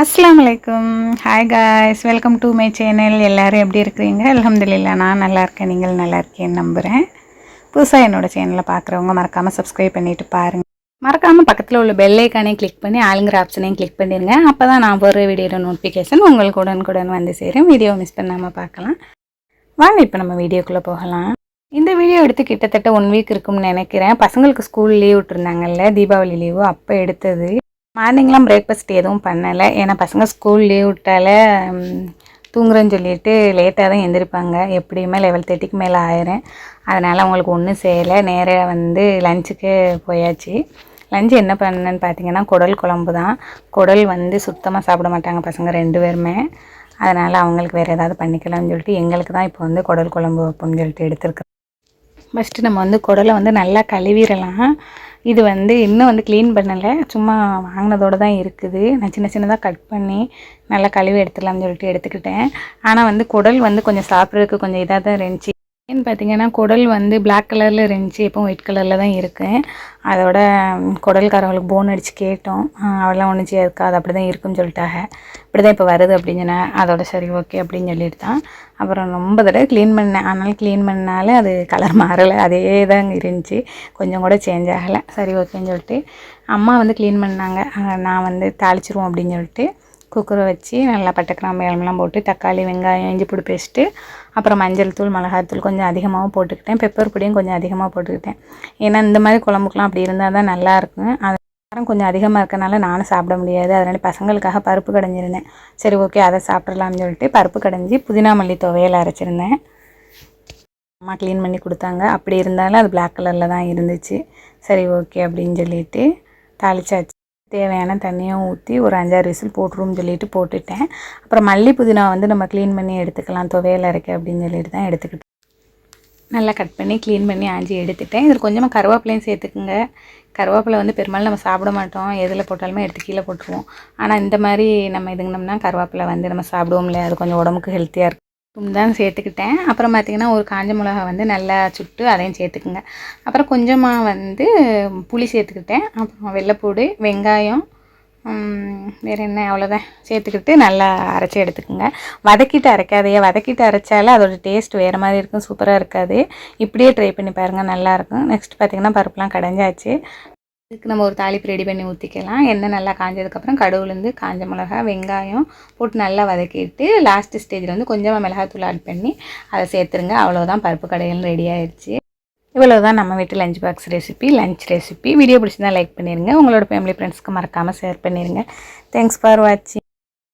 அஸ்லாம் வலைக்கம் hi guys welcome to my channel எல்லோரும் எப்படி இருக்கிறீங்க? அலமதுல்லா நான் நல்லா இருக்கேன். நீங்கள் நல்லா இருக்கேன்னு நம்புகிறேன் புதுசாக என்னோடய சேனலை பார்க்குறவங்க மறக்காமல் சப்ஸ்கிரைப் பண்ணிவிட்டு பாருங்கள் மறக்காமல் பக்கத்தில் உள்ள பெல் கிளிக் பண்ணி ஆளுங்கிற ஆப்ஷனையும் கிளிக் பண்ணிடுங்க அப்போ தான் நான் ஒரு வீடியோட நோட்டிஃபிகேஷன் உங்களுக்கு உடனுக்குடன் வந்து சேரும். வீடியோ மிஸ் பண்ணாமல் பார்க்கலாம். வாங்க இப்போ நம்ம வீடியோக்குள்ளே போகலாம். இந்த வீடியோ எடுத்து கிட்டத்தட்ட ஒன் வீக் இருக்கும்னு நினைக்கிறேன். பசங்களுக்கு ஸ்கூல் லீவ் விட்டுருந்தாங்கல்ல தீபாவளி லீவு அப்போ எடுத்தது. மார்னிங்லாம் பிரேக்ஃபாஸ்ட் எதுவும் பண்ணலை. ஏன்னா பசங்க ஸ்கூல் லீவ் விட்டால தூங்குறேன்னு சொல்லிட்டு லேட்டாக தான் எந்திரிப்பாங்க. எப்படியுமே லெவல் தேர்ட்டிக்கு மேலே ஆயிரும் அதனால் அவங்களுக்கு ஒன்றும் செய்யலை. நேராக வந்து லஞ்சுக்கு போயாச்சு. லஞ்சு என்ன பண்ணேன்னு பார்த்தீங்கன்னா குடல் குழம்பு தான். குடல் வந்து சுத்தமாக சாப்பிட மாட்டாங்க பசங்க ரெண்டு பேருமே. அதனால் அவங்களுக்கு வேறு ஏதாவது பண்ணிக்கலாம்னு சொல்லிட்டு எங்களுக்கு தான் இப்போ வந்து குடல் குழம்பு வைப்போம்னு சொல்லிட்டு எடுத்துருக்கோம். ஃபஸ்ட்டு நம்ம வந்து குடலை வந்து நல்லா கழுவிடலாம். இது வந்து இன்னும் வந்து க்ளீன் பண்ணலை. சும்மா வாங்கினதோடு தான் இருக்குது. நான் சின்ன சின்னதாக கட் பண்ணி நல்லா கழுவி எடுத்துடலாம்னு சொல்லிட்டு எடுத்துக்கிட்டேன். ஆனால் வந்து குடல் வந்து கொஞ்சம் சாப்பிட்றதுக்கு கொஞ்சம் இதாக தான் இருந்துச்சு. ஏன்னு பார்த்தீங்கன்னா குடல் வந்து பிளாக் கலரில் இருந்துச்சு இப்போ ஒயிட் கலரில் தான் இருக்குது அதோட குடல்காரவங்களுக்கு போன் அடித்து கேட்டோம். அவெல்லாம் ஒன்றும் செய்யாதுக்கா அது அப்படி தான் இருக்குன்னு சொல்லிட்டாங்க. இப்படி தான் இப்போ வருது அப்படின்னு சொன்னேன் அதோட சரி ஓகே அப்படின்னு சொல்லிட்டு தான். அப்புறம் ரொம்ப தடவை க்ளீன் பண்ணேன். அதனால் க்ளீன் பண்ணாலே அது கலர் மாறலை. அதே தான் இருந்துச்சு. கொஞ்சம் கூட சேஞ்ச் ஆகலை. சரி ஓகேன்னு சொல்லிட்டு அம்மா வந்து க்ளீன் பண்ணாங்க. நான் வந்து தாளிச்சிருவோம் அப்படின்னு சொல்லிட்டு குக்கரை வச்சு நல்லா பட்டை கிராம்பு போட்டு தக்காளி வெங்காயம் இஞ்சி பொடி பேஸ்ட்டு அப்புறம் மஞ்சள் தூள் மிளகாத்தூள் கொஞ்சம் அதிகமாகவும் போட்டுக்கிட்டேன். பெப்பர் பொடியும் கொஞ்சம் அதிகமாக போட்டுக்கிட்டேன். ஏன்னா இந்த மாதிரி குழம்புக்குலாம் அப்படி இருந்தால் தான் நல்லாயிருக்கும் அது காரம் கொஞ்சம் அதிகமாக இருக்கனால நானும் சாப்பிட முடியாது. அதனால பசங்களுக்காக பருப்பு கடைஞ்சிருந்தேன். சரி ஓகே அதை சாப்பிட்றலாம்னு சொல்லிட்டு பருப்பு கடைஞ்சி புதினா மல்லி துவையல் அரைச்சிருந்தேன். அம்மா க்ளீன் பண்ணி கொடுத்தாங்க. அப்படி இருந்தாலும் அது பிளாக் கலரில் தான் இருந்துச்சு. சரி ஓகே அப்படின்னு சொல்லிட்டு தாளிச்சாச்சு. தேவையான தண்ணியும் ஊற்றி ஒரு அஞ்சாறு விசில் போட்டுருன்னு சொல்லிட்டு போட்டுட்டேன். அப்புறம் மல்லி புதினா வந்து நம்ம க்ளீன் பண்ணி எடுத்துக்கலாம். துவையல் அரைக்க அப்படின்னு சொல்லிட்டு தான் எடுத்துக்கிட்டேன் நல்லா கட் பண்ணி க்ளீன் பண்ணி ஆஞ்சி எடுத்துட்டேன். இதில் கொஞ்சமாக கருவேப்பிலையும் சேர்த்துக்குங்க. கருவேப்பிலை வந்து பெரும்பாலும் நம்ம சாப்பிட மாட்டோம். எதில் போட்டாலுமே எடுத்து கீழே போட்டுருவோம். ஆனால் இந்த மாதிரி நம்ம இதுங்கினோம்னா கருவேப்பிலை வந்து நம்ம சாப்பிடுவோம்ல அது கொஞ்சம் உடம்புக்கு ஹெல்த்தியாக இருக்கும். தான் சேர்த்துக்கிட்டேன். அப்புறம் பார்த்திங்கன்னா ஒரு காஞ்ச மிளகா வந்து நல்லா சுட்டு அதையும் சேர்த்துக்குங்க. அப்புறம் கொஞ்சமாக வந்து புளி சேர்த்துக்கிட்டேன். அப்புறம் வெள்ளைப்பூடு வெங்காயம் வேறு என்ன அவ்வளோதான் சேர்த்துக்கிட்டு நல்லா அரைச்சி எடுத்துக்கோங்க. வதக்கிட்டு அரைக்காதையே வதக்கிட்டு அரைச்சாலே அதோட டேஸ்ட் வேறு மாதிரி இருக்கும். சூப்பராக இருக்காது. இப்படியே ட்ரை பண்ணி பாருங்கள் நல்லாயிருக்கும் நெக்ஸ்ட் பார்த்திங்கன்னா பருப்புலாம் கடைஞ்சாச்சு. இதுக்கு நம்ம ஒரு தாளிப்பு ரெடி பண்ணி ஊற்றிக்கலாம் எண்ணெய் நல்லா காஞ்சதுக்கப்புறம் கடுவுலேருந்து காஞ்ச மிளகா வெங்காயம் போட்டு நல்லா வதக்கிட்டு லாஸ்ட் ஸ்டேஜில் வந்து கொஞ்சமாக மிளகாத்தூள் ஆட் பண்ணி அதை சேர்த்துருங்க. அவ்வளோதான் பருப்பு கடையில் ரெடி ஆயிடுச்சு இவ்வளோ தான் நம்ம வீட்டு lunch box recipe lunch recipe video பிடிச்சிருந்தா லைக் பண்ணிடுங்க உங்களோட ஃபேமிலி ஃப்ரெண்ட்ஸ்க்கு மறக்காமல் ஷேர் பண்ணிடுங்க தேங்க்ஸ் ஃபார் வாட்சிங்